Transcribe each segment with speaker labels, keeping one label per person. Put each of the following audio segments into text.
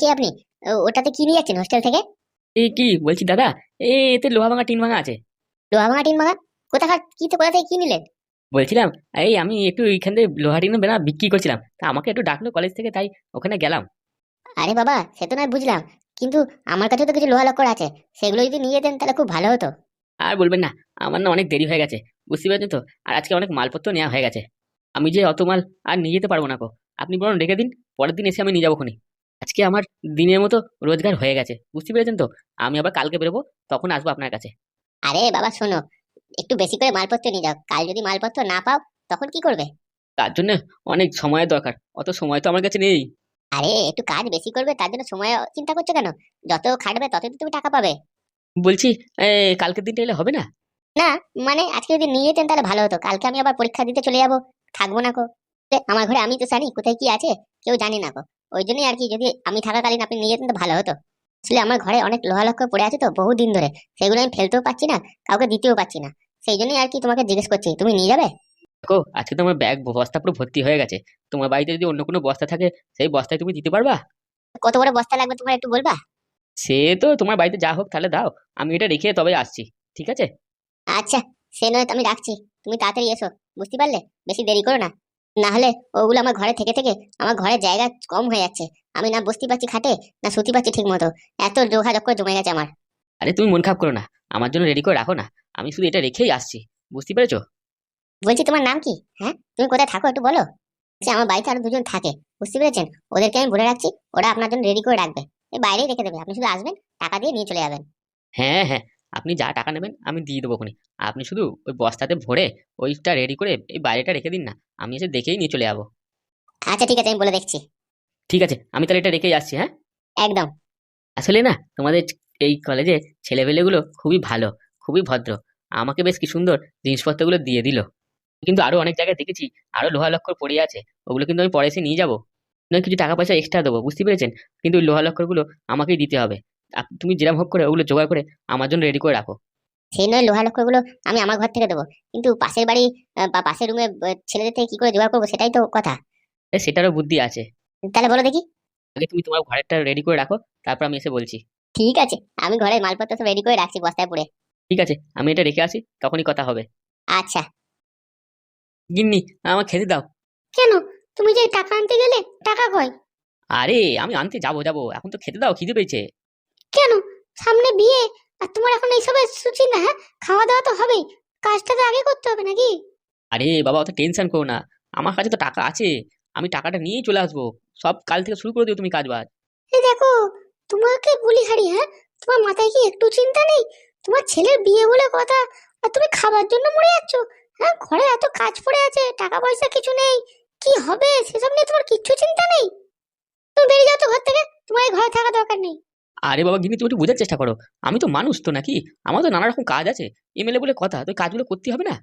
Speaker 1: কে আপনি? ওটাতে কি নিয়ে যাচ্ছেন হোস্টেল থেকে?
Speaker 2: এই কি? বলছি দাদা এতে লোহা ভাঙা টিন ভাঙা আছে।
Speaker 1: লোহা ভাঙা টিন ভাঙা কোথাকার কি তো কোথা থেকে কি নিলেন?
Speaker 2: বলছিলাম এই আমি একটু এইখান থেকে লোহা টিন বেনা বিক্রি করছিলাম। তা আমাকে একটু ডাকলো কলেজ থেকে তাই ওখানে গেলাম।
Speaker 1: আরে বাবা সে তো নয় বুঝলাম। কিন্তু আমার কাছে তো কিছু লোহা লক্কর আছে। সেগুলো যদি নিয়ে যেতেন তাহলে খুব ভালো হতো।
Speaker 2: আর বলবেন না আমার না অনেক দেরি হয়ে গেছে। বুঝতে পারছেন তো? আর আজকে অনেক মালপত্র নেওয়া হয়ে গেছে। আমি যে অত মাল আর নিয়ে যেতে পারব না কো আপনি বরং রেখে দিন পরের দিন এসে আমি নিয়ে যাব খুনি। আজকে আমার দিনের মতো রোজগার হয়ে গেছে। বুঝতে পেরেছেন তো? আমি আবার কালকে বেরোবো তখন আসব আপনার কাছে।
Speaker 1: আরে বাবা শোনো একটু বেশি করে মালপত্র নিয়ে যাও। কাল যদি মালপত্র না পাও তখন কি করবে?
Speaker 2: তার জন্য অনেক সময়ের দরকার। অত সময় তো আমার কাছে নেই।
Speaker 1: আরে একটু কাজ বেশি করবে তার জন্য সময় চিন্তা করছ কেন? যত খাটবে ততই তো তুমি টাকা পাবে।
Speaker 2: বলছি কালকের দিনটা এলে হবে না?
Speaker 1: না মানে আজকে যদি নিয়ে যেতেন তাহলে ভালো হতো। কালকে আমি আবার পরীক্ষা দিতে চলে যাব। থাকব না কো। আমার ঘরে আমি তো জানি কোথায় কি আছে কেউ জানি না কো। ওই জন্যই আর কি যদি আমি থাকাকালীন আপনি নিয়ে যেতেন তো ভালো হতো। আসলে আমার ঘরে অনেক লোহা লক্ষ্য পড়ে আছে তো বহুদিন ধরে। সেগুলো আমি ফেলতেও পাচ্ছি না কাউকে দিতেও পাচ্ছি না। সেই জন্যই আর কি তোমাকে জিজ্ঞেস করছি তুমি নিয়ে যাবে?
Speaker 2: দেখো আজকে তো আমার ব্যাগ বস্তা পুরো ভর্তি হয়ে গেছে। তোমার বাড়িতে যদি অন্য কোনো বস্তা থাকে সেই বস্তায় তুমি দিতে পারবা?
Speaker 1: কত বড় বস্তা লাগবে তোমার একটু বলবা?
Speaker 2: সে তো তোমার বাড়িতে যা হোক তাহলে দাও আমি এটা রেখে তবে আসছি ঠিক আছে?
Speaker 1: আচ্ছা সে নয় আমি রাখছি তুমি তাড়াতাড়ি এসো বুঝতে পারলে? বেশি দেরি করো না। না হলে ওগুলো আমার ঘরে থেকে থেকে আমার ঘরে জায়গা কম হয়ে যাচ্ছে। আমি না বসতে পারছি খাটে না শুতে পারছি ঠিক মতো। এত লোহা চক্কর জমে গেছে আমার।
Speaker 2: আরে তুমি মন খারাপ করো না। আমার জন্য রেডি করে রাখো না। আমি শুধু এটা রেখেই আসছি। বুঝতে পেরেছ?
Speaker 1: বলছি তোমার নাম কি? হ্যাঁ? তুমি কোথায় থাকো একটু বলো। যে আমার বাড়িতে আরও দুজন থাকে। বুঝতে পেরেছেন? ওদেরকে আমি বলে রাখছি। ওরা আপনার জন্য রেডি করে রাখবে। এই বাইরেই রেখে দেবে। আপনি শুধু আসবেন টাকা দিয়ে নিয়ে চলে যাবেন।
Speaker 2: হ্যাঁ হ্যাঁ। আপনি যা টাকা নেবেন আমি দিয়ে দেবো খুনি আপনি শুধু ওই বস্তাতে ভরে ওইটা রেডি করে এই বাইরেটা রেখে দিন না আমি এসে দেখেই নিয়ে চলে যাব।
Speaker 1: আচ্ছা ঠিক আছে আমি বলে দেখছি।
Speaker 2: ঠিক আছে আমি তাহলে এটা রেখেই আসছি হ্যাঁ?
Speaker 1: একদম।
Speaker 2: আসলে না তোমাদের এই কলেজে ছেলেপেলেগুলো খুবই ভালো খুবই ভদ্র। আমাকে বেশ কি সুন্দর জিনিসপত্রগুলো দিয়ে দিল। কিন্তু আরও অনেক জায়গায় দেখেছি আরও লোহা লক্কর পড়ে আছে ওগুলো কিন্তু আমি পরে এসে নিয়ে যাব। নয় কিছু টাকা পয়সা এক্সট্রা দেবো বুঝতে পেরেছেন? কিন্তু ওই লোহা লক্করগুলো আমাকেই দিতে হবে। তুমি যেরকম হোক করে ওগুলো জোগাড় করে আমার জন্য রেডি করে রাখো।
Speaker 1: সেই নয় লোহা লক্ষ্যগুলো আমি আমার ঘর থেকে দেবো। কিন্তু পাশের বাড়ি বা পাশের রুমে ছেলেদের থেকে কি করে জোগাড় করব সেটাই তো কথা।
Speaker 2: সেটারও বুদ্ধি আছে।
Speaker 1: তাহলে বলো দেখি।
Speaker 2: আগে তুমি তোমার ঘরেরটা রেডি করে রাখো তারপর আমি এসে বলছি।
Speaker 1: ঠিক আছে আমি ঘরের মালপত্র সব রেডি করে রাখছি বস্তায় পুরে
Speaker 2: ঠিক আছে আমি এটা রেখে আসি তখনই কথা হবে।
Speaker 1: আচ্ছা।
Speaker 2: গিন্নি আমার খেতে দাও।
Speaker 1: কেন? তুমি যে টাকা আনতে গেলে টাকা কয়
Speaker 2: আরে আমি আনতে যাব যাব। এখন তো খেতে দাও খিদে পেয়েছে।
Speaker 1: কেন? সামনে বিয়ে? আর তোমার এখন এইসবের সুচি না হ্যাঁ? খাওয়া দাওয়া তো হবেই। কাজটা তো আগে করতে হবে নাকি?
Speaker 2: আরে বাবা অত টেনশন করো না। আমার কাছে তো টাকা আছে। আমি টাকাটা নিয়েই চলে আসব। সব কাল থেকে শুরু করে দিও তুমি কাজ বাজ
Speaker 1: এই দেখো তোমাকে বলি হারি হ্যাঁ? তোমার মাথায় কি একটু চিন্তা নেই? তোমার ছেলের বিয়ে বলে কথা আর তুমি খাবার জন্য মরে যাচ্ছ হ্যাঁ? ঘরে এত কাজ পড়ে আছে টাকা পয়সা কিছু নেই। কি হবে? সেসব নিয়ে তোমার কিচ্ছু চিন্তা নেই? তুমি বেরিয়ে যাও তো ঘর থেকে। তোমার এই ঘরে থাকা দরকার নেই।
Speaker 2: আরে বাবা গিনি তুমি একটু বোঝার চেষ্টা করো। আমি তো মানুষ তো নাকি? আমার তো নানা রকম কাজ আছে। এমএলএ বলে কথা তো কাজগুলো করতে হবে না?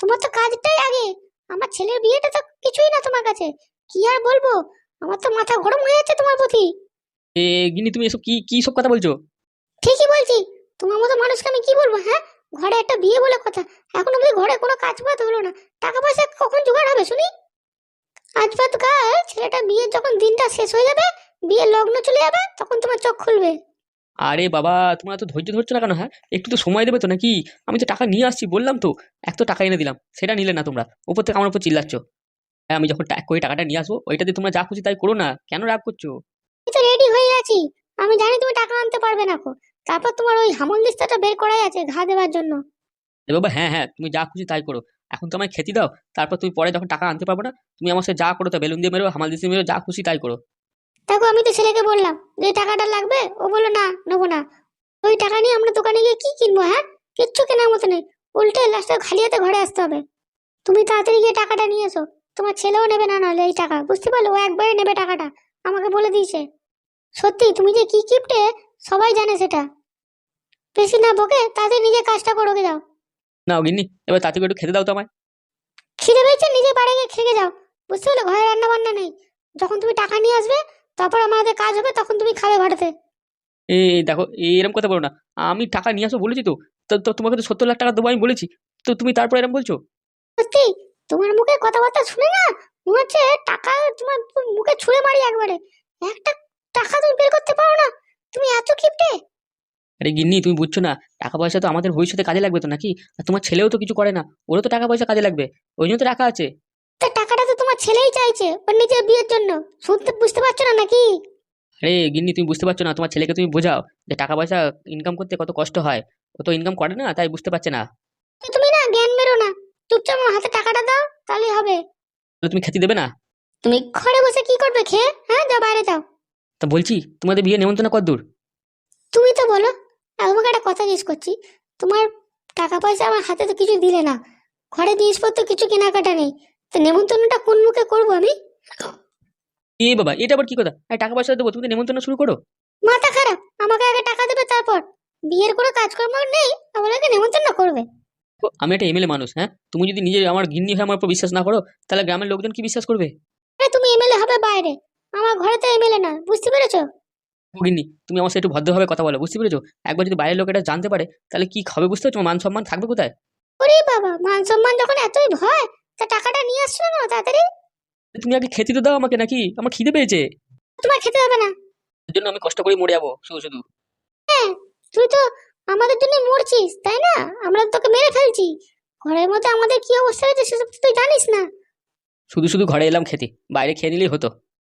Speaker 1: তোমার তো কাজটাই আগে। আমার ছেলের বিয়েটা তো কিছুই না তোমার কাছে। কি আর বলব? আমার তো মাথা গরম হয়ে যাচ্ছে তোমার প্রতি।
Speaker 2: এ গিনি তুমি এসব কি কি সব কথা বলছো?
Speaker 1: ঠিকই বলছি। তোমার মতো মানুষকে আমি কি বলব হ্যাঁ? ঘরে একটা বিয়ে বলে কথা। এখন অব্দি ঘরে কোনো কাজ বাদ হলো না। টাকা পয়সা কখন জোগাড় হবে শুনি? আজ বাদ কাল ছেলেটা বিয়ের যখন দিনটা শেষ হয়ে যাবে বিয়ের লগ্ন চলে যাবে তখন তোমার চোখ খুলবে।
Speaker 2: আরে বাবা তোমরা তো ধৈর্য ধরছো না কেন হ্যাঁ? একটু তো সময় দেবে তো নাকি? আমি তো টাকা নিয়ে আসছি বললাম তো এক তো টাকা এনে দিলাম সেটা নিলে না তোমরা উপর থেকে আমার উপর চিল্লাচ্ছ। হ্যাঁ আমি যখন করে টাকাটা নিয়ে আসব ওইটাতে তোমরা যা খুশি তাই করো না কেন রাগ করছ?
Speaker 1: আমি তো রেডি হয়ে আছি আমি জানি তুমি টাকা আনতে পারবে না কো। তারপর তোমার ওই হামল দিস্তাটা বের করাই আছে ঘা দেওয়ার জন্য।
Speaker 2: বাবা হ্যাঁ হ্যাঁ তুমি যা খুশি তাই করো। এখন তো আমায় খেতে দাও তারপর তুমি পরে যখন টাকা আনতে পারব না তুমি আমার সাথে যা করো তো বেলুন দিয়ে মেরো হামাল দিয়ে মেরো যা খুশি তাই করো।
Speaker 1: দেখো আমি তো ছেলেকে বললাম যে টাকাটা লাগবে? ও বলল না নেব না। ওই টাকা নিয়ে আমরা দোকানে গিয়ে কি কিনবো হ্যাঁ? কিচ্ছু কেনার মতো নেই। উল্টে লাস্টে খালি হাতে ঘরে আসতে হবে। তুমি তাড়াতাড়ি গিয়ে টাকাটা নিয়ে এসো। তোমার ছেলেও নেবে না নাহলে এই টাকা বুঝতে পারল? ও একবারে নেবে টাকাটা। আমাকে বলে দিয়েছে। সত্যি তুমি যে কি কিপটে সবাই জানে সেটা। বেশি না বকে তাড়াতাড়ি নিজে কাজটা করো দাও।
Speaker 2: না গিন্নি এবার তাতে একটু খেতে দাও তো আমায়।
Speaker 1: খিদে পেয়েছে? নিজে বাড়ি গিয়ে খেয়ে যাও। বুঝতে পারলে? ঘরে রান্না বান্না নেই। যখন তুমি টাকা নিয়ে আসবে তারপর আমাদের কাজ হবে তখন তুমি খাবে ভাড়াতে
Speaker 2: এই দেখো এরকম কথা বলো না। আমি টাকা নিয়ে আসো বলেছি তো। তো তোমাকে তো সত্তর লাখ টাকা দেবো আমি বলেছি। তো তুমি তারপর এরকম বলছো?
Speaker 1: সত্যি? তোমার মুখে কথাবার্তা শুনে না মনে হচ্ছে টাকা তোমার মুখে ছুঁড়ে মারি একবারে। একটা টাকা তুমি বের করতে পারো না। তুমি এত কিপটে?
Speaker 3: আরে গিন্নি তুমি বুঝছ না টাকা পয়সা তো আমাদের ভবিষ্যতে কাজে লাগবে তো নাকি? আর তোমার ছেলেও তো কিছু করে না ওরও তো টাকা পয়সা কাজে লাগবে। ওই জন্য তো টাকা আছে।
Speaker 1: তা টাকাটা তো তোমার ছেলেই চাইছে ওর নিজের বিয়ের জন্য। শুনতে বুঝতে পারছ না নাকি?
Speaker 3: আরে গিন্নি তুমি বুঝতে পারছ না তোমার ছেলেকে তুমি বোঝাও যে টাকা পয়সা ইনকাম করতে কত কষ্ট হয়। ও তো ইনকাম করে না তাই বুঝতে পারছে না।
Speaker 1: তুমি না জ্ঞান মেরো না চুপচাপ আমার হাতে টাকাটা দাও তাহলেই হবে।
Speaker 3: তুমি খেতে দেবে না?
Speaker 1: তুমি ঘরে বসে কি করবে খেয়ে? হ্যাঁ যাও বাইরে যাও।
Speaker 3: তা বলছি তোমাদের বিয়ে নেমন্তন্ন কত দূর?
Speaker 1: তুমি তো বলো তোমাকে একটা কথা জিজ্ঞেস করছি তোমার টাকা পয়সা আমার হাতে তো কিছু দিলে না। ঘরে জিনিসপত্র কিছু কেনাকাটা নেই তো নেমন্তন্নটা কোন মুখে করব আমি?
Speaker 3: এ বাবা এটা আবার কি কথা? টাকা পয়সা দেবো তুমি তো নেমন্তন্ন শুরু করো।
Speaker 1: মাথা খারাপ আমাকে আগে টাকা দেবে তারপর। বিয়ের কোনো কাজকর্ম নেই আমাকে নেমন্তন্ন করবে।
Speaker 3: ও, আমি একটা এমএলএ মানুষ হ্যাঁ? তুমি যদি নিজে আমার গিন্নি হয়ে আমার উপর বিশ্বাস না করো তাহলে গ্রামের লোকজন কি বিশ্বাস করবে?
Speaker 1: আরে তুমি এমএলএ হবে বাইরে আমার ঘরে তো এমএলএ না বুঝতে পেরেছ?
Speaker 3: ও গিন্নি তুমি আমার সাথে একটু ভদ্রভাবে কথা বলো বুঝতে পেরেছ? একবার যদি বাইরের লোক এটা জানতে পারে তাহলে কি হবে বুঝতে পারছ? মান সম্মান থাকবে কোথায়?
Speaker 1: ওরে বাবা মান সম্মান যখন এতই ভয় তা টাকাটা নিয়ে আসছো না তাড়াতাড়ি?
Speaker 3: তুমি আগে খেতে তো দাও আমাকে নাকি আমার খিদে পেয়েছে।
Speaker 1: তোমার খেতে হবে না।
Speaker 3: এর জন্য আমি কষ্ট করে মরে যাব শুধু শুধু।
Speaker 1: হ্যাঁ তুই তো আমাদের জন্য মরছিস তাই না? আমরা তোকে মেরে ফেলছি। ঘরের মধ্যে আমাদের কি অবস্থা হয়েছে সেসব তুই জানিস না।
Speaker 3: শুধু শুধু ঘরে এলাম খেতে বাইরে খেয়ে নিলেই হতো।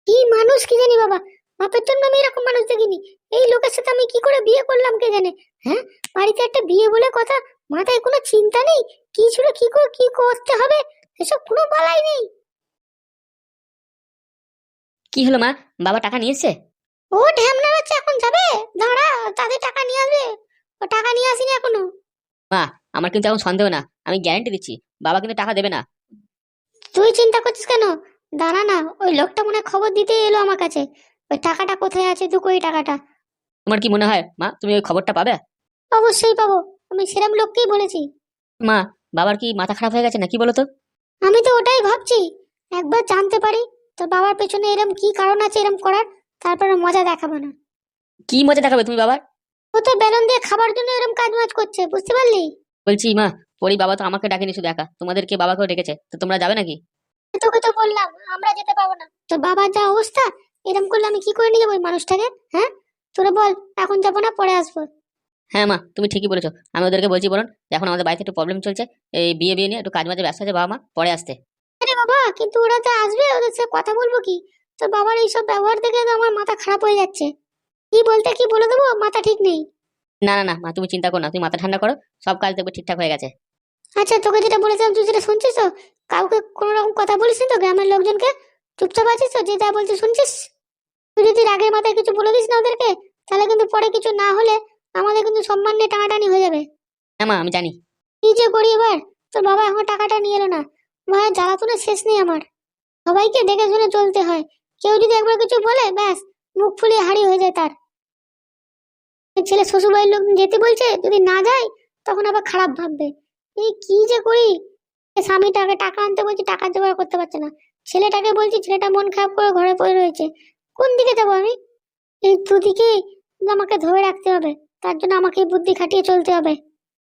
Speaker 1: কি মানুষ কি জানি বাবা বাপের জন্য আমি এরকম মানুষ দেখিনি। এই লোকের সাথে আমি কি করে বিয়ে করলাম কে জানে হ্যাঁ? বাড়িতে একটা বিয়ে বলে কথা মাথায় কোনো চিন্তা নেই? কি ছিল কি করে কি করতে হবে? এসব কোনো বালাই নেই।
Speaker 2: কি হলো মা? বাবা টাকা নিয়ে এসছে?
Speaker 1: ও ঢ্যামনা বাচ্চা এখন যাবে? দাঁড়া তাদের টাকা নিয়ে আসবে। ও টাকা নিয়ে আসিনি এখনও।
Speaker 2: মা আমার কিন্তু এখন সন্দেহ না। আমি গ্যারান্টি দিচ্ছি বাবা কিন্তু টাকা দেবে না।
Speaker 1: তুই চিন্তা করছিস কেন? দাঁড়া না ওই লোকটা মনে খবর দিতে এলো আমার কাছে। ওই টাকাটা কোথায় আছে? দু কোটি টাকাটা।
Speaker 2: তোমার কি মনে হয়? মা তুমি ওই খবরটা পাবে?
Speaker 1: অবশ্যই পাবো। আমি সেরম লোককেই বলেছি।
Speaker 2: মা বাবার কি মাথা খারাপ হয়ে গেছে নাকি বলো তো?
Speaker 1: আমি তো ওটাই ভাবছি। একবার জানতে পারি তোর বাবার পেছনে এরম কি কারণ আছে এরম করার তারপরে মজা দেখাবো না।
Speaker 2: কি মজা দেখাবে তুমি বাবার?
Speaker 1: ও তো বেলুন দিয়ে খাবার জন্য এরম কাজ মাজ করছে বুঝতে পারলি?
Speaker 2: বলছি মা পরি বাবা তো আমাকে ডাকেনি শুধু একা। তোমাদেরকে বাবাকেও ডেকেছে। তো তোমরা যাবে নাকি?
Speaker 1: তোকে তো বললাম আমরা যেতে পাবো না। তোর বাবার যা অবস্থা এরম করলে আমি কি করে নিয়ে যাব ওই মানুষটাকে হ্যাঁ? তোরা বল এখন যাব না পরে আসব।
Speaker 2: হ্যাঁ মা তুমি ঠিকই বলেছ। আমি ওদেরকে বলছি বলুন এখন আমাদের বাড়িতে একটু প্রবলেম চলছে। এই বিয়ে বিয়ে নিয়ে একটু কাজ মাঝে ব্যস্ত আছে বাবা মা পরে আসতে।
Speaker 1: আরে বাবা কিন্তু ওরা তো আসবে ওদের সাথে কথা বলব কি? তোর বাবার এইসব ব্যবহার দেখে তো আমার মাথা খারাপ হয়ে যাচ্ছে। কি বলতে কি বলে দেবো? মাথা ঠিক নেই।
Speaker 2: না না না মা তুমি চিন্তা করো না তুমি মাথা ঠান্ডা করো সব কাজ দেখবে ঠিকঠাক হয়ে গেছে।
Speaker 1: আচ্ছা তোকে যেটা বলেছিলাম তুই যেটা শুনছিস তো? কাউকে কোনো রকম কথা বলিস নি তো? গ্রামের লোকজনকে? চুপচাপ আছিস তো? যে যা বলছিস শুনছিস? তুই যদি রাগের মাথায় কিছু বলে দিস না ওদেরকে তাহলে কিন্তু পরে কিছু না হলে আমাদের কিন্তু সম্মান নিয়ে টানাটানি হয়ে যাবে।
Speaker 2: হ্যাঁ মা আমি জানি।
Speaker 1: কি যে করি এবার? তোর বাবা এখন টাকাটা নিয়ে এলো না। মায়ের জ্বালাতনের শেষ নেই আমার। সবাইকে দেখে শুনে চলতে হয়। কেউ যদি একবার কিছু বলে ব্যাস মুখ ফুলিয়ে হাড়ি হয়ে যায় তার। ছেলে শ্বশুরবাড়ির লোক যেতে বলছে যদি না যায় তখন আবার খারাপ ভাববে। এই কি যে করি? স্বামীটাকে টাকা আনতে বলছি টাকা জোগাড় করতে পারছে না। ছেলেটাকে বলছি ছেলেটা মন খারাপ করে ঘরে পড়ে রয়েছে। কোন দিকে যাব আমি? এই দুদিকে আমাকে ধরে রাখতে হবে। তার জন্য আমাকে বুদ্ধি খাটিয়ে চলতে হবে।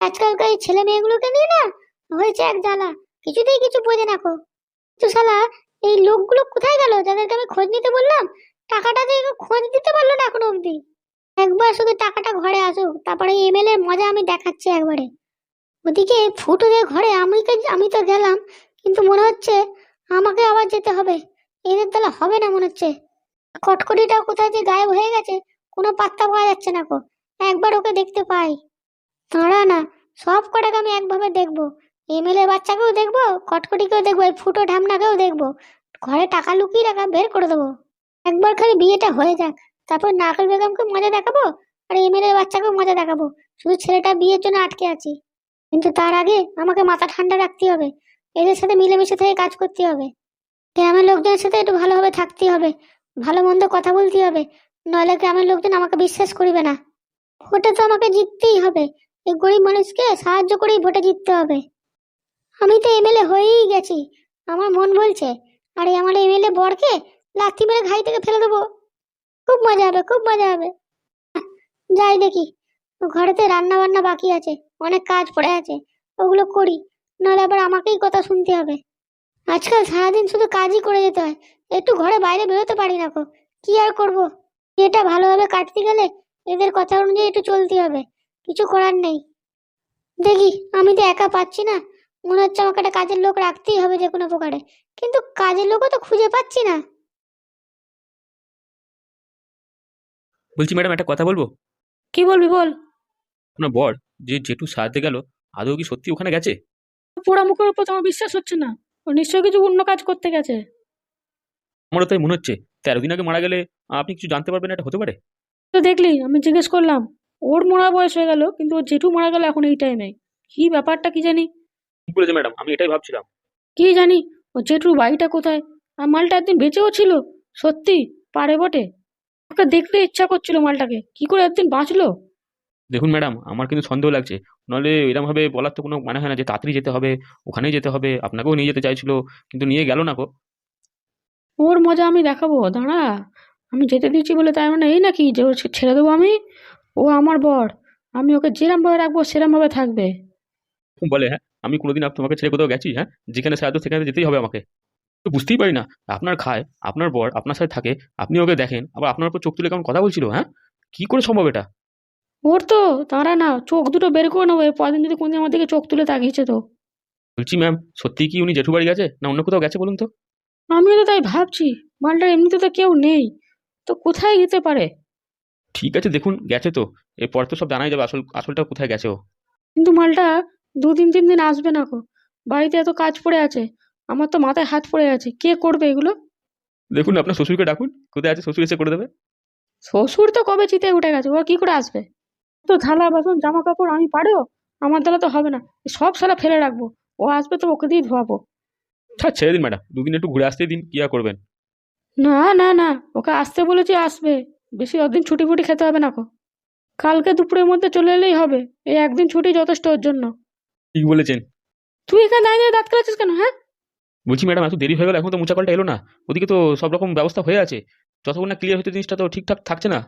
Speaker 1: আজকালকার এই ছেলে মেয়েগুলোকে নিয়ে না হয়েছে এক জ্বালা। কিছুতেই কিছু বোঝে না কো। তো শালা, এই লোকগুলো কোথায় গেল? যাদেরকে আমি খোঁজ নিতে বললাম, টাকাটা যে খোঁজ দিতে পারল না এখনও অবধি। একবার শুধু টাকাটা ঘরে আসুক, তারপরে এমএলএ মজা আমি দেখাচ্ছি একবারে। ওদিকে ফুটোদের ঘরে, আমি আমি তো গেলাম, কিন্তু মনে হচ্ছে আমাকে আবার যেতে হবে। এদের তাহলে হবে না মনে হচ্ছে। কটকটিটা কোথায় যে গায়েব হয়ে গেছে, কোনো পাত্তা পাওয়া যাচ্ছে না কো। একবার ওকে দেখতে পাই। দাঁড়া না, সব কটাকে আমি একভাবে দেখব। এমএলএ বাচ্চাকেও দেখব, কটকটিকেও দেখব, এই ফুটো ঢামনাকেও দেখব। ঘরে টাকা লুকিয়ে রাখা বের করে দেবো। একবার খালি বিয়েটা হয়ে যাক, তারপর নাকল বেগমকে মজা দেখাবো আর এমএলএ বাচ্চাকেও মজা দেখাবো। শুধু ছেলেটা বিয়ের জন্য আটকে আছি। কিন্তু তার আগে আমাকে মাথা ঠান্ডা রাখতে হবে। এদের সাথে মিলেমিশে থেকে কাজ করতে হবে। গ্রামের লোকজনের সাথে একটু ভালোভাবে থাকতে হবে। ভালো মন্দ কথা বলতে হবে। নইলে গ্রামের লোকজন আমাকে বিশ্বাস করবে না। ভোটে তো আমাকে জিততেই হবে। এই গরিব মানুষকে সাহায্য করেই ভোটে জিততে হবে। আমি তো এমএলএ হয়েই গেছি। আমার মন বলছে, আরে আমার এমএলএ বরকে লাথি মেরে ঘাই থেকে ফেলে দেবো। খুব মজা হবে, খুব মজা হবে। যাই দেখি, ঘরেতে রান্না বান্না বাকি আছে, অনেক কাজ পড়ে আছে, ওগুলো করি, নাহলে আবার আমাকেই কথা শুনতে হবে। আজকাল সারাদিন শুধু কাজই করে যেতে হয়, একটু ঘরে বাইরে বেরোতে পারি না কো কি আর করব? এটা ভালোভাবে কাটতে গেলে এদের কথা অনুযায়ী একটু চলতে হবে। কিছু করার নেই। দেখি আমি তো একা পাচ্ছি না। মনে হচ্ছে আমাকে একটা কাজের লোক রাখতেই হবে যে কোনো প্রকারে। কিন্তু কাজের লোকও তো খুঁজে পাচ্ছি না।
Speaker 4: বলছি ম্যাডাম একটা কথা বলব?
Speaker 2: কি বলবি বল?
Speaker 4: আপনার বর যে জেঠু সারতে গেল আদৌ কি সত্যি ওখানে গেছে?
Speaker 5: পোড়া মুখের উপর তোমার বিশ্বাস হচ্ছে না। ও নিশ্চয়ই কিছু অন্য কাজ করতে গেছে।
Speaker 4: আমারও তাই মনে হচ্ছে। তেরো দিন আগে মারা গেলে আপনি কিছু জানতে পারবেন এটা হতে পারে?
Speaker 5: তো দেখলি আমি জিজ্ঞেস করলাম ওর মরা বয়স হয়ে গেল কিন্তু ওর জেঠু মারা গেল এখন এই টাইমে কি ব্যাপারটা কি জানি?
Speaker 4: ঠিক বলেছে ম্যাডাম আমি এটাই ভাবছিলাম।
Speaker 5: কি জানি ও জেঠুর বাড়িটা কোথায়? আর মালটা একদিন বেঁচেও ছিল সত্যি পারে বটে। ওকে দেখতে ইচ্ছা করছিল মালটাকে কি করে একদিন বাঁচলো?
Speaker 4: দেখুন ম্যাডাম আমার কিন্তু সন্দেহ লাগছে। নাহলে এরকমভাবে বলার তো কোনো মানে হয় না যে তাড়াতাড়ি যেতে হবে ওখানেই যেতে হবে আপনাকেও নিয়ে যেতে চাইছিল কিন্তু নিয়ে গেল না গো।
Speaker 5: ওর মজা আমি দেখাবো দাঁড়া। আমি যেতে দিচ্ছি বলে তাই মানে এই নাকি যে ছেড়ে দেবো আমি? ও আমার বর। আমি ওকে যেরমভাবে রাখব সেরমভাবে থাকবে।
Speaker 4: বলে হ্যাঁ আমি কোনোদিন আপ- তোমাকে ছেড়ে কোথাও গেছি হ্যাঁ? যেখানে সাহায্য সেখানে যেতেই হবে আমাকে। তো বুঝতেই পারি না আপনার খায় আপনার বর আপনার সাথে থাকে আপনি ওকে দেখেন আবার আপনার উপর চোখ তুলে কেমন কথা বলছিল হ্যাঁ? কি করে সম্ভব এটা?
Speaker 5: ওর তো দাঁড়া না চোখ দুটো বের করে নেব পরদিন যদি কোনদিন আমার দিকে চোখ তুলে তাকিয়েছে তো।
Speaker 4: বলছি ম্যাম সত্যি কি উনি জেঠু বাড়ি গেছে না অন্য কোথাও গেছে বলুন তো?
Speaker 5: আমিও তো তাই ভাবছি মালটার এমনিতে তো কেউ নেই। তো কোথায় যেতে পারে?
Speaker 4: ঠিক আছে দেখুন গেছে তো। এরপর তো সব জানাই যাবে আসল আসলটা কোথায় গেছে ও।
Speaker 5: কিন্তু মালটা দু দিন তিন দিন আসবে না গো। বাড়িতে এত কাজ পড়ে আছে। আমার তো মাথায় হাত পড়ে আছে। কে করবে এগুলো?
Speaker 4: দেখুন আপনার শ্বশুরকে ডাকুন। কোথায় আছে? শ্বশুর এসে করে দেবে।
Speaker 5: শ্বশুর তো কবে চিতে উঠে গেছে? ও কি করে আসবে? তো থালা বাসন জামা কাপড় আমি পারেও? আমার দ্বারা তো হবে না। সব সালা ফেলে রাখব। ও আসবে তো ওকে দিয়ে ধোয়াবো।
Speaker 4: আচ্ছা ছেড়ে দিন ম্যাডাম। দুদিন একটু ঘুরে আসতে দিন কি করবেন?
Speaker 5: না না না ওকে আসতে বলেছি আসবে। বেশি অদিন ছুটি ফুটি খেতে হবে না কো। কালকে দুপুরের মধ্যে চলে এলেই হবে। এই একদিন ছুটি যথেষ্ট ওর জন্য।
Speaker 4: ঠিক বলেছেন।
Speaker 5: তুই এখানে দাঁড়িয়ে দাঁড়িয়ে দাঁত কালাচ্ছিস কেন হ্যাঁ?
Speaker 4: বলছি ম্যাডাম এত দেরি হয়ে গেল এখন তো মুচাকলটা এলো না। ওদিকে তো সব রকম ব্যবস্থা হয়ে আছে। যতক্ষণ না ক্লিয়ার হতে জিনিসটা তো ঠিকঠাক থাকছে না।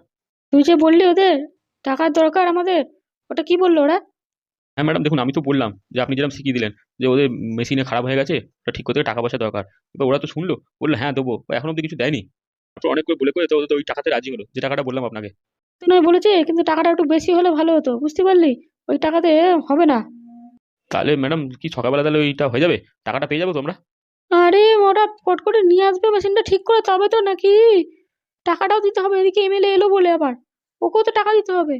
Speaker 5: তুই যে বললি ওদের টাকার দরকার আমাদের ওটা কি বলল ওরা?
Speaker 4: হ্যাঁ ম্যাডাম দেখুন আমি তো বললাম যে আপনি যেরকম শিখিয়ে দিলেন যে ওদের মেশিনে খারাপ হয়ে গেছে ওটা ঠিক করতে টাকা পয়সা দরকার। এবার ওরা তো শুনলো বলল হ্যাঁ দেবো। এখনও অব্দি কিছু দেয়নি। তারপর অনেক করে বলে করে তো ওদের ওই টাকাতে রাজি হলো যে টাকাটা বললাম আপনাকে।
Speaker 5: নয় বলেছে কিন্তু টাকাটা একটু বেশি হলে ভালো হতো বুঝতে পারলি? ওই টাকাতে হবে না।
Speaker 4: তাহলে ম্যাডাম কি সকালবেলা তাহলে ওইটা হয়ে যাবে? টাকাটা পেয়ে যাব তোমরা?
Speaker 5: আরে ওরা ফট করে নিয়ে আসবে মেশিনটা ঠিক করে তবে তো নাকি? টাকাটাও দিতে হবে এদিকে এমএলএ এলো বলে আবার। ওকেও তো টাকা দিতে হবে।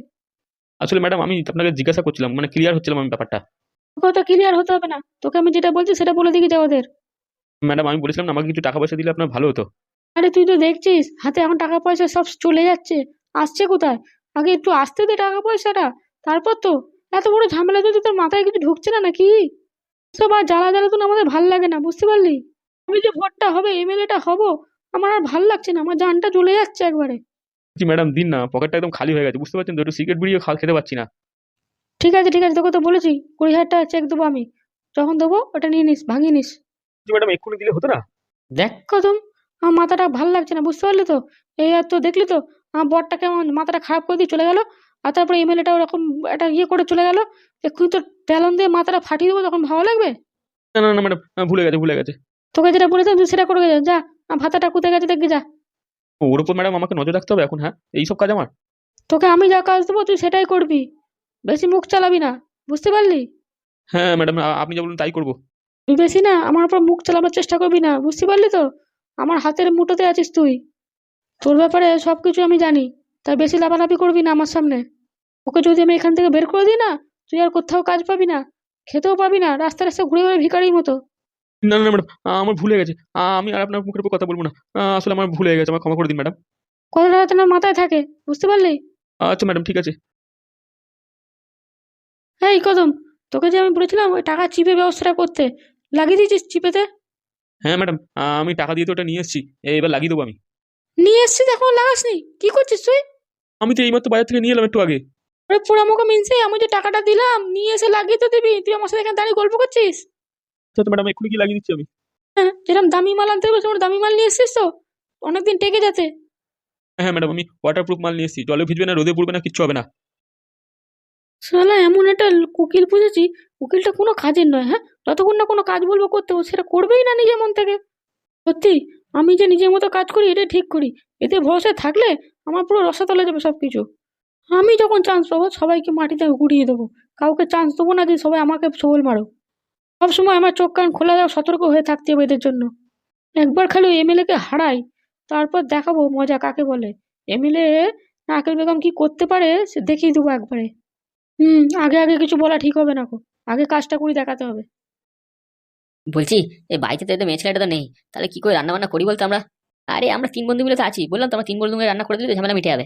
Speaker 4: আসলে ম্যাডাম আমি আপনাকে জিজ্ঞাসা করছিলাম মানে ক্লিয়ার হচ্ছিলাম আমি ব্যাপারটা।
Speaker 5: তো ক্লিয়ার হতে হবে না। তোকে আমি যেটা বলছি সেটা বলে দিকে যা ওদের।
Speaker 4: ম্যাডাম আমি বলেছিলাম না আমাকে কিছু টাকা পয়সা দিলে আপনার ভালো হতো।
Speaker 5: আরে তুই তো দেখছিস হাতে এখন টাকা পয়সা সব চলে যাচ্ছে আসছে কোথায়? আগে একটু আসতে দে টাকা পয়সাটা তারপর তো এত বড় ঝামেলা যদি তোর মাথায় কিছু ঢুকছে না নাকি? সব আর জ্বালা জ্বালা তো আমাদের ভালো লাগে না বুঝতে পারলি? আমি যে ভোটটা হবে এমএলএটা হব আমার আর ভালো লাগছে না আমার জানটা চলে যাচ্ছে একবারে।
Speaker 4: জি ম্যাডাম দিন না পকেটটা একদম খালি হয়ে গেছে বুঝতে পারছেন তো? একটু সিগারেট বিড়িও খা খেতে পাচ্ছি না।
Speaker 5: ঠিক আছে ঠিক আছে তোকে তো বলেছি কুড়ি হাজার টাকা চেক দেবো আমি। যখন দেবো ওটা নিয়ে নিস ভাঙিয়ে নিস।
Speaker 4: জি ম্যাডাম এক্ষুনি দিলে হতো না?
Speaker 5: দেখ কদম আমার মাথাটা ভালো লাগছে না বুঝতে পারলি তো? এই আর তো দেখলি তো আমার বরটা কেমন মাথাটা খারাপ করে দিয়ে চলে গেল আর তারপরে এমএলএটা ওরকম একটা ইয়ে করে চলে গেল এক্ষুনি তো ট্যালন দিয়ে মাথাটা ফাটিয়ে দেবো তখন ভালো লাগবে?
Speaker 4: না না না ম্যাডাম ভুলে গেছে ভুলে গেছে।
Speaker 5: তোকে যেটা বলেছিলাম তুই সেটা করে গেছে যা আমার ভাতাটা কোথায় গেছে দেখবি যা।
Speaker 4: ওর উপর ম্যাডাম আমাকে নজর রাখতে হবে এখন হ্যাঁ? এইসব কাজ আমার?
Speaker 5: তোকে আমি যা কাজ দেবো তুই সেটাই করবি। বেশি মুখ চালাবি না বুঝতে পারলি?
Speaker 4: হ্যাঁ ম্যাডাম আপনি যা বলুন তাই করব।
Speaker 5: তুই বেশি না আমার উপর মুখ চালাবার চেষ্টা করবি না বুঝতে পারলি তো? আমার হাতের মুঠোতে আছিস তুই। তোর ব্যাপারে সব কিছু আমি জানি তাই বেশি লাফালাফি করবি না আমার সামনে। ওকে যদি আমি এখান থেকে বের করে দিই না তুই আর কোথাও কাজ পাবি না খেতেও পাবি না রাস্তা রাস্তা ঘুরে ঘুরে ভিখারির মতো।
Speaker 4: না না ম্যাডাম আমার ভুল হয়ে গেছে। আমি আর আপনার মুখের উপর কথা বলব না। আসলে আমার ভুল হয়ে গেছে আমার ক্ষমা করে দিন ম্যাডাম।
Speaker 5: কথাটা যাতে না মাথায় থাকে? বুঝতে পারলি?
Speaker 4: আচ্ছা ম্যাডাম ঠিক আছে।
Speaker 5: এই কদম তোকে যে আমি বলেছিলাম ওই টাকা চিপে ব্যবস্থাটা করতে লাগিয়ে দিয়েছিস চিপেতে?
Speaker 4: হ্যাঁ ম্যাডাম আমি টাকা দিয়ে তো ওটা নিয়ে এসেছি এবার লাগিয়ে দেবো আমি।
Speaker 5: নিয়ে এসছিস এখন লাগাসনি? কি করছিস তুই?
Speaker 4: আমি তো এইমাত্র বাজার থেকে নিয়ে এলাম একটু আগে।
Speaker 5: ওরে পোড়ামোকা মিনছে আমি যে টাকাটা দিলাম নিয়ে এসে লাগিয়ে তো দিবি তুই আমার সাথে এখানে দাঁড়িয়ে গল্প করছিস?
Speaker 4: আচ্ছা তো ম্যাডাম এক্ষুনি কি লাগিয়ে দিচ্ছি আমি?
Speaker 5: হ্যাঁ যেরকম দামি মাল আনতে সেরকম দামি মাল নিয়ে এসছিস তো? অনেকদিন টেকে যাচ্ছে।
Speaker 4: হ্যাঁ ম্যাডাম আমি ওয়াটার প্রুফ মাল নিয়ে এসেছি। জলে ভিজবে না রোদে পড়বে না কিচ্ছু হবে না।
Speaker 5: শালা এমন একটা উকিল বুঝেছি উকিলটা কোনো কাজের নয় হ্যাঁ? যতক্ষণ না কোনো কাজ বলব করতে ও সেটা করবেই না নিজের মন থেকে। সত্যি আমি যে নিজের মতো কাজ করি এটা ঠিক করি। এতে ভরসা থাকলে আমার পুরো রসাতলে যাবে সব কিছু আমি যখন চান্স পাবো সবাইকে মাটিতে গুড়িয়ে দেবো। কাউকে চান্স দেবো না যে সবাই আমাকে সবল মারো সবসময় আমার চোখ কান খোলা দাও, সতর্ক হয়ে থাকতে হবে এদের জন্য। একবার খালি এমএলএকে হারাই, তারপর দেখাবো মজা কাকে বলে। এমএলএ নাকেল বেগম কি করতে পারে, সে দেখিয়ে দেবো একবারে। হুম, আগে আগে কিছু বলা ঠিক হবে না আগে কাজটা করে দেখাতে হবে।
Speaker 2: বলছি এই বাড়িতে তো এদের মেয়ে ছেলেটা তো নেই। তাহলে কি করে রান্না বান্না করি বলতো আমরা? আরে, আমরা তিন বন্ধু মিলে তো আছি। বললাম তো আমরা তিন বন্ধু মিলে রান্না করে দিলে ঝামেলা মিটে যাবে।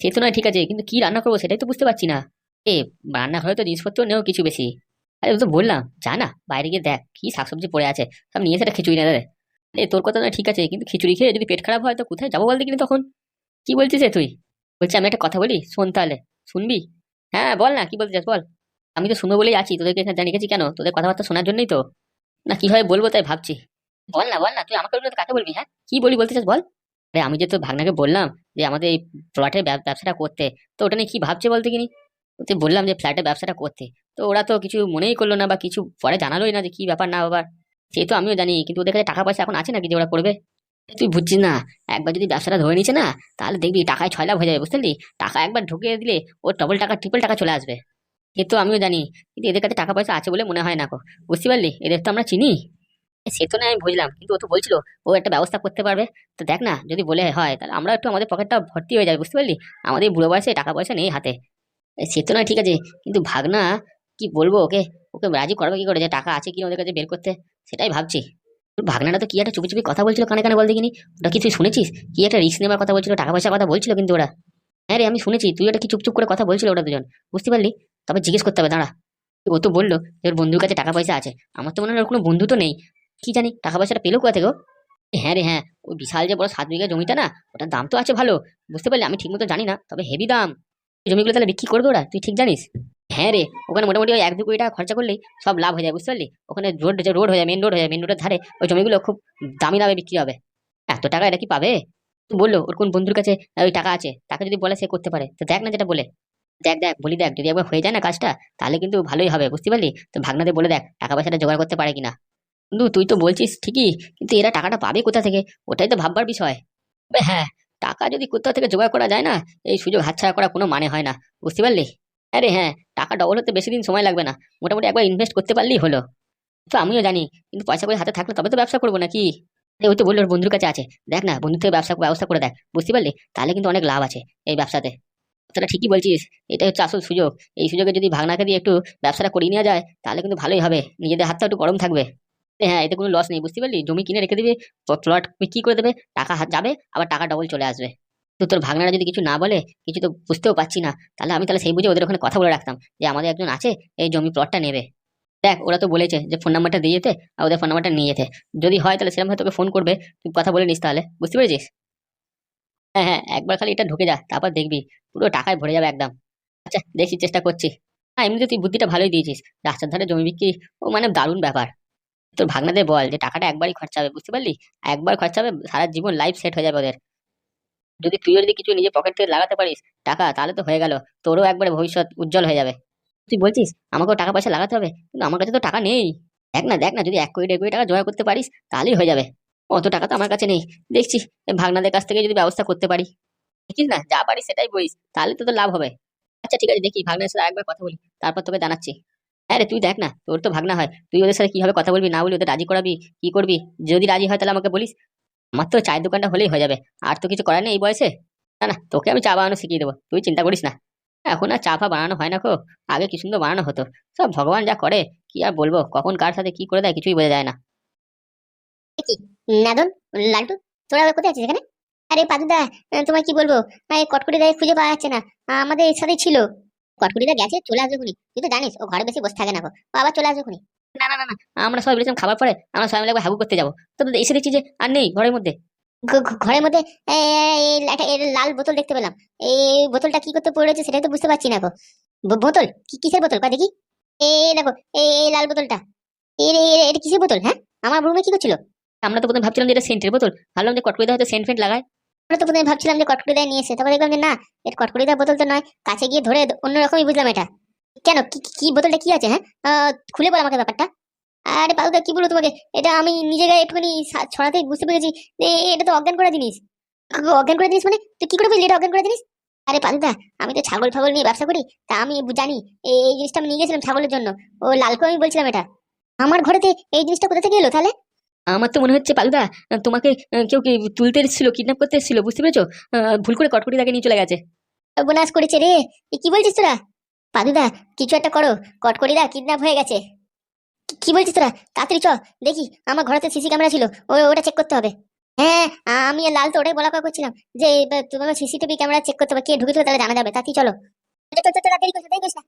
Speaker 2: সে তো নয়, ঠিক আছে, কিন্তু কি রান্না করব সেটাই তো বুঝতে পারছি না। এ, রান্নাঘরে তো জিনিসপত্র নেও কিছু বেশি। আরে তো বললাম, যা না, বাইরে গিয়ে দেখ কি শাকসবজি পড়ে আছে, সব নিয়ে সেটা খিচুড়ি না দেবে এ, তোর কথা না ঠিক আছে, কিন্তু খিচুড়ি খেয়ে যদি পেট খারাপ হয় তো কোথায় যাব বলতে কিনা তখন? কি বলছিস তুই? বলছি আমি একটা কথা বলি, শোন তাহলে, শুনবি? হ্যাঁ বল না, কি বলতে চাস বল? আমি তো শুনব বলেই আছি, তোদেরকে এখানে জানিয়ে গেছি কেন? তোদের কথাবার্তা শোনার জন্যই তো। না কীভাবে বলব তাই ভাবছি। বল না বল না, তুই আমাকে বলবি কাকে বলবি হ্যাঁ? কি বলি বলতে চাস বল? আরে আমি যে তোর ভাগনাকে বললাম যে আমাদের এই প্লটের ব্যবসাটা করতে, তো ওটা নিয়ে কি ভাবছে বলতে কিনি? তুই বললাম যে ফ্ল্যাটের ব্যবসাটা করতে। তো ওরা তো কিছু মনেই করল না বা কিছু পরে জানালোই না যে কি ব্যাপার না ব্যাপার। সে তো আমিও জানি, কিন্তু ওদের কাছে টাকা পয়সা এখন আছে নাকি যে ওরা করবে? তুই বুঝছিস না, একবার যদি ব্যবসাটা ধরে নিচ্ছে না, তাহলে দেখবি টাকায় ছয় লাভ হয়ে যাবে, বুঝতে টাকা একবার ঢুকিয়ে দিলে ও ডবল টাকা ট্রিপল টাকা চলে আসবে। সে তো আমিও জানি, কিন্তু এদের কাছে টাকা পয়সা আছে বলে মনে হয় না কো বুঝতে পারলি? এদের তো আমরা চিনি। সে তো না আমি বুঝলাম, কিন্তু ও তো বলছিল, ও একটা ব্যবস্থা করতে পারবে। তো দেখ না, যদি বলে হয়, তাহলে আমরা একটু আমাদের পকেটটা ভর্তি হয়ে যাবে, বুঝতে পারলি? আমাদের বুড়ো বয়সে টাকা পয়সা নেই হাতে। সে তো নয়, ঠিক আছে। কিন্তু ভাগনা, কি বলব ওকে? ওকে রাজি করবে কি করে? যে টাকা আছে কি ওদের কাছে বের করতে? সেটাই ভাবছি। ভাগনাটা তো কি একটা চুপি চুপি কথা বলছিল কানে কানে বলতে দেখিনি? ওটা কি তুই শুনেছিস? কি একটা রিস্ক নেওয়ার কথা বলছিল, টাকা পয়সার কথা বলছিল কিন্তু ওরা? হ্যাঁ রে, আমি শুনেছি, তুই ওটা কি চুপচুপ করে কথা বলছিল ওটা দুজন? বুঝতে পারলি? তবে জিজ্ঞেস করতে হবে, দাঁড়া। ও তো বলল যে ওর বন্ধুর কাছে টাকা পয়সা আছে। আমার তো মনে হয় ওর কোনো বন্ধু তো নেই। কি জানি, টাকা পয়সাটা পেল কোথা থেকে হ্যাঁ রে হ্যাঁ ওই বিশাল যে বড় সাত বিঘা জমিটা না, ওটার দাম তো আছে ভালো। বুঝতে পারলি? আমি ঠিক মতো জানি না, তবে হেভি দাম। জমিগুলো তাহলে বিক্রি করবে ওরা? তুই ঠিক জানিস? হ্যাঁ রে, ওখানে মোটামুটি ওই এক দু কোটি টাকা খরচা করলেই সব লাভ হয়ে যায়, বুঝতে পারলি? ওখানে রোড রোড হয়ে যায় মেন রোড হয়ে যায় মেন রোডের ধারে ওই জমিগুলো খুব দামি দামে বিক্রি হবে। এত টাকা এটা কি পাবে? বলল, ওর কোন বন্ধুর কাছে ওই টাকা আছে, তাকে যদি বলে সে করতে পারে। তো দেখ না যেটা বলে। দেখ দেখ, বলি দেখ, যদি একবার হয়ে যায় না কাজটা, তাহলে কিন্তু ভালোই হবে, বুঝতে পারলি? তো ভাগনাদের বলে দেখ, টাকা পয়সাটা জোগাড় করতে পারে কিনা। কিন্তু তুই তো বলছিস ঠিকই, কিন্তু এরা টাকাটা পাবে কোথা থেকে? ওটাই তো ভাববার বিষয়। হ্যাঁ টাকা যদি কোথাও থেকে জোগাড় করা যায় না, এই সুযোগ হাতছাড়া করা কোনো মানে হয় না। বুঝতে পারলি? আরে হ্যাঁ টাকা ডবল হতে বেশি দিন সময় লাগবে না। মোটামুটি একবার ইনভেস্ট করতে পারলেই হলো। তো আমিও জানি, কিন্তু পয়সা করে হাতে থাকলে তবে তো ব্যবসা করব নাকি? ওই তো বলল বন্ধুর কাছে আছে। দেখ না, বন্ধুর থেকে ব্যবসা ব্যবস্থা করে দেখ। বুঝতে পারলি? তাহলে কিন্তু অনেক লাভ আছে এই ব্যবসাতে। তোরা ঠিকই বলছিস। এটাই হচ্ছে আসল সুযোগ। এই সুযোগে যদি ভাগনাকে দিয়ে একটু ব্যবসাটা করিয়ে নেওয়া যায়, তাহলে কিন্তু ভালোই হবে। নিজেদের হাতটা একটু গরম থাকবে। হ্যাঁ এতে কোনো লস নেই, বুঝতে পারলি? জমি কিনে রেখে দিবি প্লট বিক্রি করে দেবে, টাকা যাবে, আবার টাকা ডবল চলে আসবে। তো তোর ভাগনারা যদি কিছু না বলে, কিছু তো বুঝতেও পারছি না, তাহলে আমি তাহলে সেই বুঝে ওদের ওখানে কথা বলে রাখতাম যে আমাদের একজন আছে, এই জমি প্লটটা নেবে। দেখ, ওরা তো বলেছে যে ফোন নাম্বারটা দিয়ে যেতে আর ওদের ফোন নাম্বারটা নিয়ে যেতে যদি হয় তাহলে সেরকম তোকে ফোন করবে, তুই কথা বলে নিস তাহলে, বুঝতে পেরেছিস? হ্যাঁ হ্যাঁ একবার খালি এটা ঢুকে যা, তারপর দেখবি, পুরো টাকায় ভরে যাবে একদম। আচ্ছা দেখছি, চেষ্টা করছি। হ্যাঁ এমনিতে তুই বুদ্ধিটা ভালোই দিয়েছিস। রাস্তার ধারে জমি বিক্রি, ও মানে দারুণ ব্যাপার। তোর ভাগনাদের বল যে টাকাটা একবারই খরচা হবে, বুঝতে পারলি? একবার খরচা হবে, সারা জীবন লাইফ সেট হয়ে যাবে ওদের। যদি তুই যদি কিছু নিজের পকেট থেকে লাগাতে পারিস টাকা, তাহলে তো হয়ে গেল, তোরও একবারে ভবিষ্যৎ উজ্জ্বল হয়ে যাবে। তুই বলছিস আমাকেও টাকা পয়সা লাগাতে হবে, কিন্তু আমার কাছে তো টাকা নেই। দেখ না দেখ না, যদি এক কোটি, দেড় কোটি টাকা জোগাড় করতে পারিস, তাহলেই হয়ে যাবে। অত টাকা তো আমার কাছে নেই। দেখছি ভাগনাদের কাছ থেকে যদি ব্যবস্থা করতে পারি। দেখিস না, যা পারিস সেটাই বলিস, তাহলে তো তোর লাভ হবে। আচ্ছা ঠিক আছে, দেখি ভাগনার সাথে একবার কথা বলি, তারপর তোকে জানাচ্ছি। হ্যাঁ রে, তুই দেখ না, তোর তো ভাগনা হয়। তুই ওদের সাথে কীভাবে কথা বলবি, না বলি ওদের রাজি করাবি, কি করবি, যদি রাজি হয় তাহলে আমাকে বলিস। আমার তো চায়ের দোকানটা হলেই হয়ে যাবে, আর তো কিছু করার নেই এই বয়সে। না না, তোকে আমি চা বানানো শিখিয়ে দেবো, তুই চিন্তা করিস না। এখন আর চা ফা বানানো হয় না কো, আগে কি সুন্দর বানানো হতো। সব ভগবান যা করে, কি আর বলব, কখন কার সাথে কি করে দেয় কিছুই বোঝা যায় না।
Speaker 1: তোরা কোথায় এখানে? আরে পাদুদা তোমায় কি বলব কটকটি দায় খুঁজে পাওয়া যাচ্ছে না আমাদের এর সাথে ছিল। কটকটিটা গেছে চলে আসবে খুনি। তুই তো জানিস ও ঘরে বেশি বসে থাকে না গো। ও আবার চলে আসবে খুনি।
Speaker 2: না না না না আমরা সবাই বলেছিলাম খাবার পরে আমরা সবাই মিলে হাগু করতে যাব। তো এসে দেখছি যে আর নেই ঘরের মধ্যে।
Speaker 1: ঘরের মধ্যে একটা লাল বোতল দেখতে পেলাম। এই বোতলটা কি করতে পড়ে রয়েছে সেটাই তো বুঝতে পারছি না গো। বোতল? কি কিসের বোতল? কয় দেখি। এই দেখো এই লাল বোতলটা। এটা কিসের বোতল হ্যাঁ? আমার রুমে কি করছিল?
Speaker 2: আমরা তো প্রথমে ভাবছিলাম যে এটা সেন্টের বোতল। ভাবলাম যে কটকুড়িতে হয়তো সেন্ট ফেন্ট লাগায়।
Speaker 1: আমরা তো প্রথমে ভাবছিলাম যে কটকটি দায় নিয়েছে তারপর দেখলাম যে না, এর কটকটি দায় বোতল তো নয়, কাছে গিয়ে ধরে অন্যরকমই বুঝলাম এটা। কেন? কি বোতলটা কি আছে হ্যাঁ? খুলে বল আমাকে ব্যাপারটা। আরে পাদুদা কি বলব তোমাকে? এটা আমি নিজে গায়ে একটুখানি ছড়াতেই বুঝতে পেরেছি এটা তো অজ্ঞান করা জিনিস। অজ্ঞান করা জিনিস মানে? তুই কি করে বুঝলি এটা অজ্ঞান করা জিনিস?
Speaker 3: আরে পাদুদা আমি তো ছাগল ফাগল নিয়ে ব্যবসা করি, তা আমি জানি এই জিনিসটা আমি নিয়ে গেছিলাম ছাগলের জন্য। ও লালকে আমি বলছিলাম এটা। আমার ঘরেতে এই জিনিসটা কোথা থেকে এলো তাহলে?
Speaker 2: আমার তো মনে হচ্ছে পালুদা তোমাকে কেউ কি তুলতে এসেছিল কিডন্যাপ করতে এসেছিল বুঝতে পেরেছ? ভুল করে কটকটি তাকে নিয়ে চলে গেছে।
Speaker 3: বোনাস করেছে রে এ কি বলছিস তোরা? পাদুদা কিছু একটা করো কটকরিদা কিডন্যাপ হয়ে গেছে। কি- বলছিস তোরা? তাড়াতাড়ি চ দেখি আমার ঘরেতে সিসি ক্যামেরা ছিল ও ওটা চেক করতে হবে। হ্যাঁ আমি লাল তো ওটাই বলা কথা করছিলাম যে তোমাকে সিসিটিভি ক্যামেরা চেক করতে হবে কে ঢুকেছিল তাহলে জানা যাবে তাড়াতাড়ি চলো। না, দেরি করিস না।